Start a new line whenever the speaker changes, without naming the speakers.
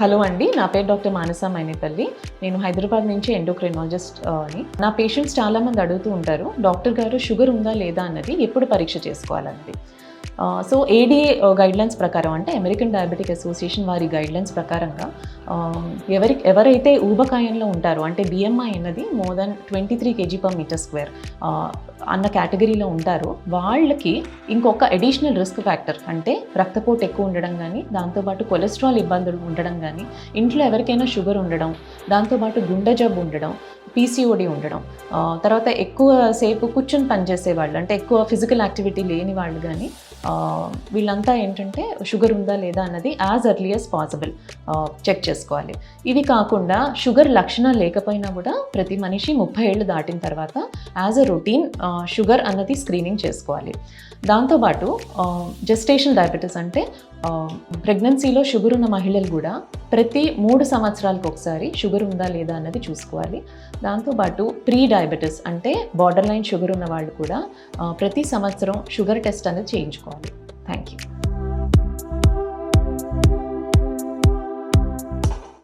Hello అండి నా పేరు డాక్టర్ మానస మైనేపల్లి. నేను హైదరాబాద్ నుంచి ఎండోక్రినాలజిస్ట్ అని నా. పేషెంట్స్ చాలామంది అడుగుతూ ఉంటారు డాక్టర్ గారు షుగర్ ఉందా లేదా అన్నది ఎప్పుడు పరీక్ష చేసుకోవాలన్నది సో ఏడీ గైడ్లైన్స్ ప్రకారం అంటే అమెరికన్ డయాబెటిక్ అసోసియేషన్ వారి గైడ్లైన్స్ ప్రకారంగా ఎవరి ఎవరైతే ఊబకాయంలో ఉంటారో అంటే బిఎంఐ అన్నది more than twenty three KG per metre square అన్న కేటగిరీలో ఉంటారో వాళ్ళకి ఇంకొక అడిషనల్ రిస్క్ ఫ్యాక్టర్ అంటే రక్తపోటు ఎక్కువ ఉండడం కానీ దాంతోపాటు కొలెస్ట్రాల్ ఇబ్బందులు ఉండడం కానీ ఇంట్లో ఎవరికైనా షుగర్ ఉండడం దాంతోపాటు గుండె జబ్బు ఉండడం పీసీఓడి ఉండడం. తర్వాత ఎక్కువ సేపు కూర్చొని పనిచేసే వాళ్ళు అంటే ఎక్కువ ఫిజికల్ యాక్టివిటీ లేని వాళ్ళు కానీ వీళ్ళంతా ఏంటంటే షుగర్ ఉందా లేదా అన్నది as early as possible check చేసుకోవాలి. ఇవి కాకుండా షుగర్ లక్షణాలు లేకపోయినా కూడా ప్రతి మనిషి ముప్పై ఏళ్ళు దాటిన తర్వాత యాజ్ అ రొటీన్ షుగర్ అన్నది స్క్రీనింగ్ చేసుకోవాలి. దాంతోపాటు జెస్టేషన్ డయాబెటీస్ అంటే ప్రెగ్నెన్సీలో షుగర్ ఉన్న మహిళలు కూడా ప్రతి మూడు సంవత్సరాలకు ఒకసారి షుగర్ ఉందా లేదా అన్నది చూసుకోవాలి. దాంతోపాటు ప్రీ డయాబెటీస్ అంటే బార్డర్ లైన్ షుగర్ ఉన్న వాళ్ళు కూడా ప్రతి సంవత్సరం షుగర్ టెస్ట్ అనేది చేయించుకోవాలి. Thank you